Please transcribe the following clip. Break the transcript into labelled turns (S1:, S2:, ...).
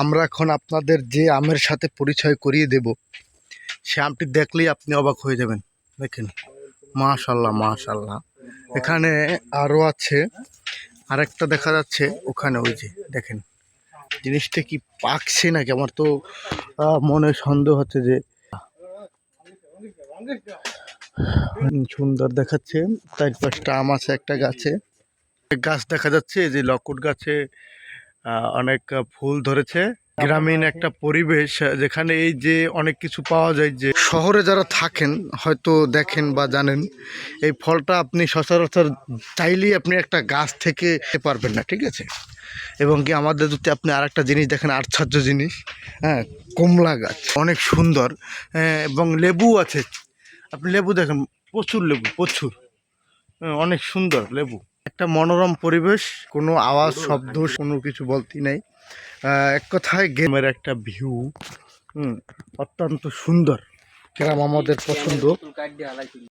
S1: আমরা এখন আপনাদের যে আমের সাথে পরিচয় করিয়ে দেব, সে আমটি দেখলেই আপনি অবাক হয়ে যাবেন। দেখেন, মাশাল্লাহ মাশাল্লাহ। এখানে আরও আছে, আরেকটা দেখা যাচ্ছে, ওখানে ওই যে, দেখেন। জিনিসটা কি পাকছে নাকি? আমার তো মনে সন্দেহ হচ্ছে যে সুন্দর দেখাচ্ছে। চার পাঁচটা আম আছে, একটা গাছে। গাছ দেখা যাচ্ছে যে লকুট গাছে অনেক ফুল ধরেছে। গ্রামীণ একটা পরিবেশ যেখানে এই যে অনেক কিছু পাওয়া যায় যে শহরে যারা থাকেন হয়তো দেখেন বা জানেন এই ফলটা আপনি সচরাচর চাইলেই আপনি একটা গাছ থেকে পারবেন না ঠিক আছে? এবং কি আমাদের যদি আপনি আরেকটা জিনিস দেখেন আশ্চর্য জিনিস হ্যাঁ কমলা গাছ অনেক সুন্দর হ্যাঁ, এবং লেবু আছে। আপনি লেবু দেখেন প্রচুর লেবু প্রচুর হ্যাঁ, অনেক সুন্দর লেবু। একটা মনোরম পরিবেশ, কোনো আওয়াজ, শব্দ, কোনো কিছু বলতে নেই। এক কথায় গেমের একটা ভিউ হুম, অত্যন্ত সুন্দর। গ্রাম আমাদের পছন্দ।